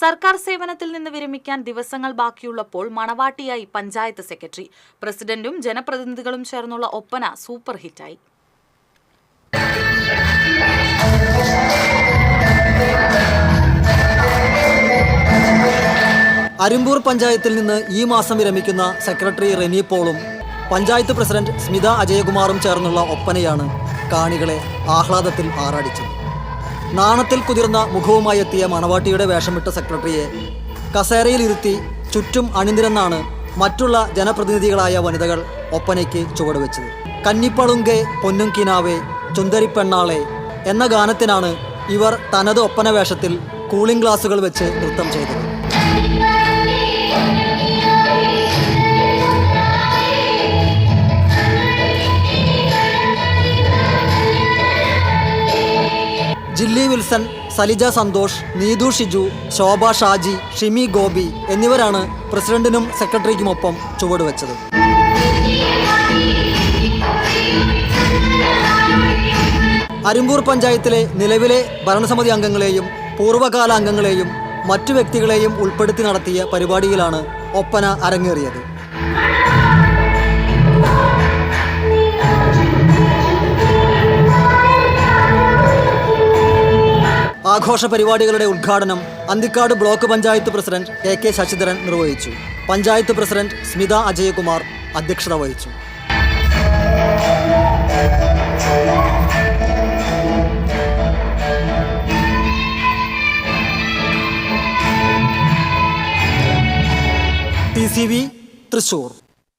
സർക്കാർ സേവനത്തിൽ നിന്ന് വിരമിക്കാൻ ദിവസങ്ങൾ ബാക്കിയുള്ളപ്പോൾ മണവാട്ടിയായി പഞ്ചായത്ത് സെക്രട്ടറി. പ്രസിഡന്റും ജനപ്രതിനിധികളും ചേർന്നുള്ള ഒപ്പന സൂപ്പർ ഹിറ്റായി. അരിമ്പൂർ പഞ്ചായത്തിൽ നിന്ന് ഈ മാസം വിരമിക്കുന്ന സെക്രട്ടറി റെനി പോളും പഞ്ചായത്ത് പ്രസിഡന്റ് സ്മിത അജയകുമാറും ചേർന്നുള്ള ഒപ്പനയാണ് കാണികളെ ആഹ്ലാദത്തിൽ ആറാടിച്ചത്. നാണത്തിൽ കുതിർന്ന മുഖവുമായി എത്തിയ മണവാട്ടിയുടെ വേഷമിട്ട സെക്രട്ടറിയെ കസേരയിലിരുത്തി ചുറ്റും അണിനിരന്നാണ് മറ്റുള്ള ജനപ്രതിനിധികളായ വനിതകൾ ഒപ്പനയ്ക്ക് ചുവടുവെച്ചത്. കന്നിപ്പളുങ്കെ പൊന്നും കിനാവേ ചുന്തരിപ്പെണ്ണാളെ എന്ന ഗാനത്തിനാണ് ഇവർ തനത് ഒപ്പന വേഷത്തിൽ കൂളിംഗ് ഗ്ലാസുകൾ വെച്ച് നൃത്തം ചെയ്തത്. ജില്ലി വിൽസൺ സലിജ സന്തോഷ് നീതു ഷിജു ശോഭ ഷാജി ഷിമി ഗോപി എന്നിവരാണ് പ്രസിഡന്റിനും സെക്രട്ടറിക്കുമൊപ്പം ചുവടുവെച്ചത്. അരിമ്പൂർ പഞ്ചായത്തിലെ നിലവിലെ ഭരണസമിതി അംഗങ്ങളെയും പൂർവകാല അംഗങ്ങളെയും മറ്റു വ്യക്തികളെയും ഉൾപ്പെടുത്തി നടത്തിയ പരിപാടിയിലാണ് ഒപ്പന അരങ്ങേറിയത്. ആഘോഷ പരിപാടികളുടെ ഉദ്ഘാടനം Anthikad block panchayat president A K Sasidharan നിർവഹിച്ചു. പഞ്ചായത്ത് പ്രസിഡന്റ് സ്മിത അജയകുമാർ അധ്യക്ഷത വഹിച്ചു. T C V Thrissur.